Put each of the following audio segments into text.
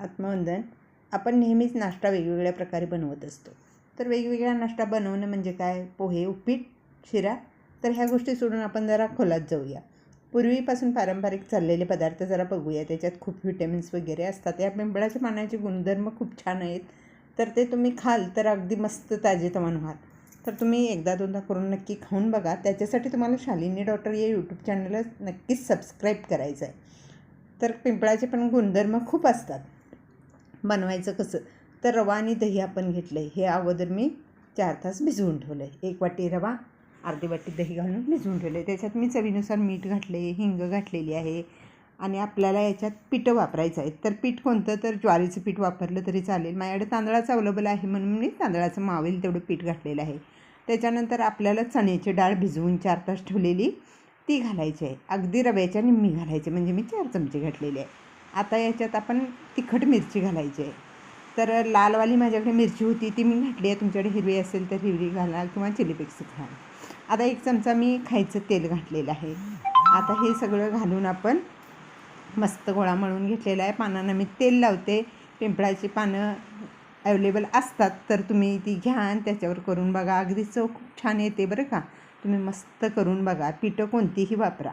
आत्मवंदन आपण नेहमीच नाश्ता वेगवेगळ्या प्रकारे बनवत असतो. तर वेगवेगळा नाश्ता बनवणं म्हणजे काय? पोहे उपीट शिरा? तर ह्या गोष्टी सोडून आपण जरा खोलात जाऊया. पूर्वीपासून पारंपरिक चाललेले पदार्थ जरा बघूया. त्याच्यात खूप व्हिटॅमिन्स वगैरे असतात. या पिंपळाच्या पानाचे गुणधर्म खूप छान आहेत. तर ते तुम्ही खाल तर अगदी मस्त ताजेतवान व्हाल. तर तुम्ही एकदा दोनदा करून नक्की खाऊन बघा. त्याच्यासाठी तुम्हाला शालिनी डॉक्टर या यूट्यूब चॅनलला नक्कीच सबस्क्राईब करायचं आहे तर पिंपळाचे पण गुणधर्म खूप असतात. बनवायचं कसं? तर रवा आणि दही आपण घेतलं आहे हे अगोदर मी चार तास भिजवून ठेवलं आहे एक वाटी रवा अर्धी वाटी दही घालून भिजवून ठेवलं आहे त्याच्यात मी चवीनुसार मीठ घातले हिंग घातलेली आहे आणि आपल्याला याच्यात पिठं वापरायचं आहे. तर पीठ कोणतं? तर ज्वारीचं पीठ वापरलं तरी चालेल. माझ्याकडे तांदळाचं अवलेबल आहे म्हणून मी तांदळाचं मावेल तेवढं पीठ घातलेलं आहे. त्याच्यानंतर आपल्याला चण्याची डाळ भिजवून चार तास ठेवलेली ती घालायची आहे. अगदी रव्याच्या निम्मी घालायची म्हणजे मी चार चमचे घातलेले आहे. आता याच्यात आपण तिखट मिरची घालायची आहे. तर लालवाली माझ्याकडे मिरची होती ती मी घातली आहे. तुमच्याकडे हिरवी असेल तर हिरवी घालाल किंवा चिली फ्लेक्स घाला. आता एक चमचा मी खायचं तेल घातलेलं आहे. आता हे सगळं घालून आपण मस्त गोळा मळून घेतलेला आहे. पानांना मी तेल लावते. पिंपळाची पानं अवेलेबल असतात तर तुम्ही ती घ्या आणि त्याच्यावर करून बघा. अगदी चव खूप छान येते बरं का. तुम्ही मस्त करून बघा. पिठं कोणतीही वापरा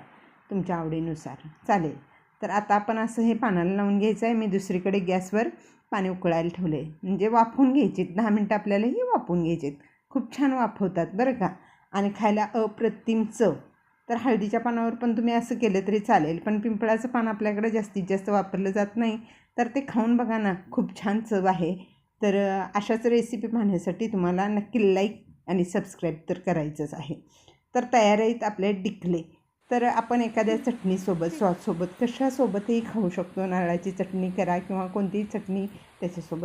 तुमच्या आवडीनुसार. चालेल. तर आता आपण असं हे पानाला लावून घ्यायचं आहे. मी दुसरीकडे गॅसवर पाणी उकळायला ठेवले म्हणजे वाफवून घ्यायचे दहा मिनटं आपल्याला ही वाफवून घ्यायचे खूप छान वाफवतात बरं का? आणि खायला अप्रतिम चव. तर हळदीच्या पानावर पण तुम्ही असं केलं तरी चालेल. पण पिंपळाचं पान आपल्याकडे जास्तीत जास्त वापरलं जात नाही. तर ते खाऊन बघा ना. खूप छान चव आहे. तर अशाच रेसिपी पाहण्यासाठी तुम्हाला नक्की लाईक आणि सबस्क्राईब तर करायचंच आहे. तर तयार आहेत आपले डिकले. तर आपण एखाद्या चटणीसोबत सॉससोबत कशासोबतही खाऊ शकतो. नारळाची चटणी करा किंवा कोणतीही चटणी त्याच्यासोबत.